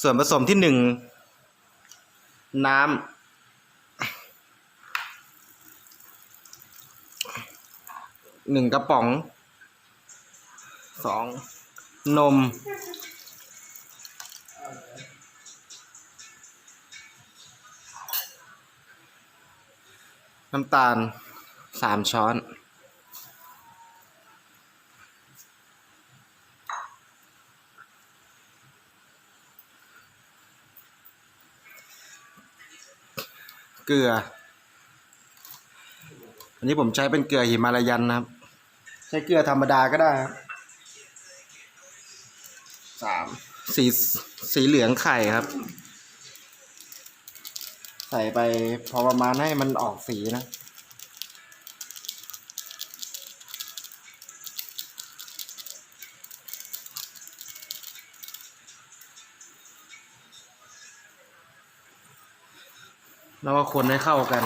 ส่วนผสมที่หนึ่งน้ำหนึ่งกระป๋องสองนมน้ำตาลสามช้อน เกลือ อันนี้ผมใช้เป็นเกลือหิมาลายันนะครับ ใช้เกลือธรรมดาก็ได้ครับสามสีสีเหลืองไข่ครับ ใส่ไปพอประมาณให้มันออกสีนะ แล้วก็คนให้เข้ากัน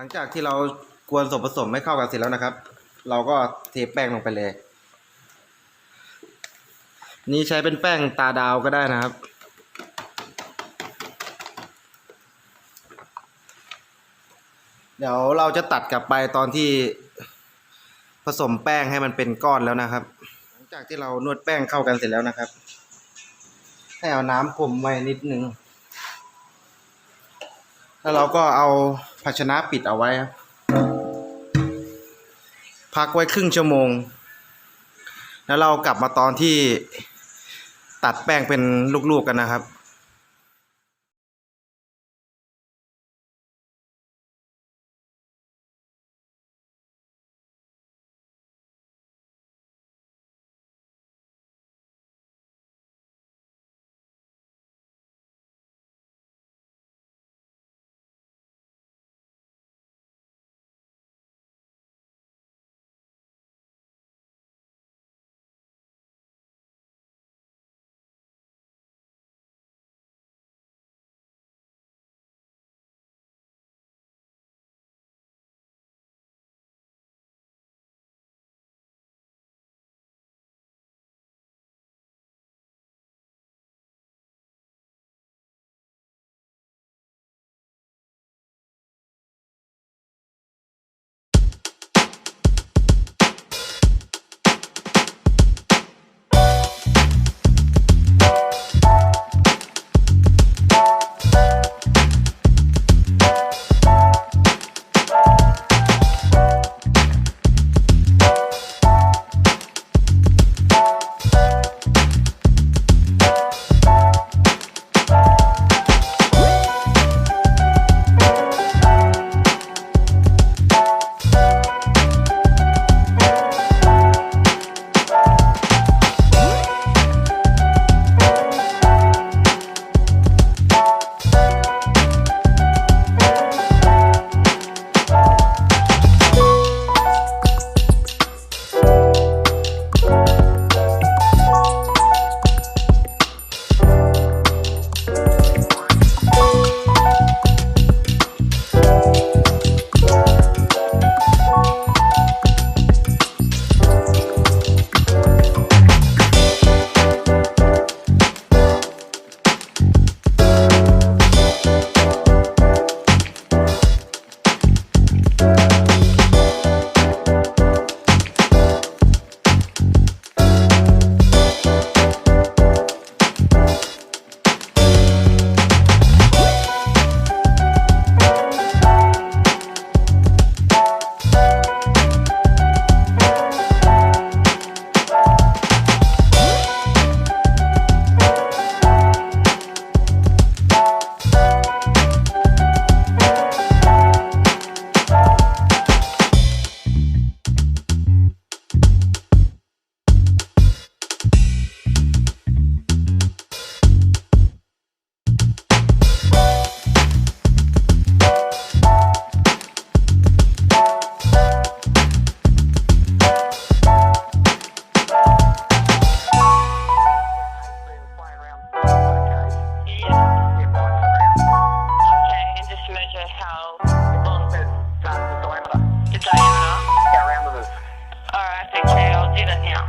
หลังจากที่เรากวนส่วนผสมให้เข้ากันเสร็จแล้วนะครับ เราก็เทแป้งลงไปเลย นี่ใช้เป็นแป้งตาดาวก็ได้นะครับ เดี๋ยวเราจะตัดกลับไปตอนที่ผสมแป้งให้มันเป็นก้อนแล้วนะครับ หลังจากที่เรานวดแป้งเข้ากันเสร็จแล้วนะครับ ให้เอาน้ำพรมไว้นิดนึงแล้วเราก็เอาภาชนะปิดเอาไว้ครับพักไว้ครึ่งชั่วโมง แล้วเรากลับมาตอนที่ ตัดแป้งเป็นลูกๆกันนะครับ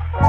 Oh.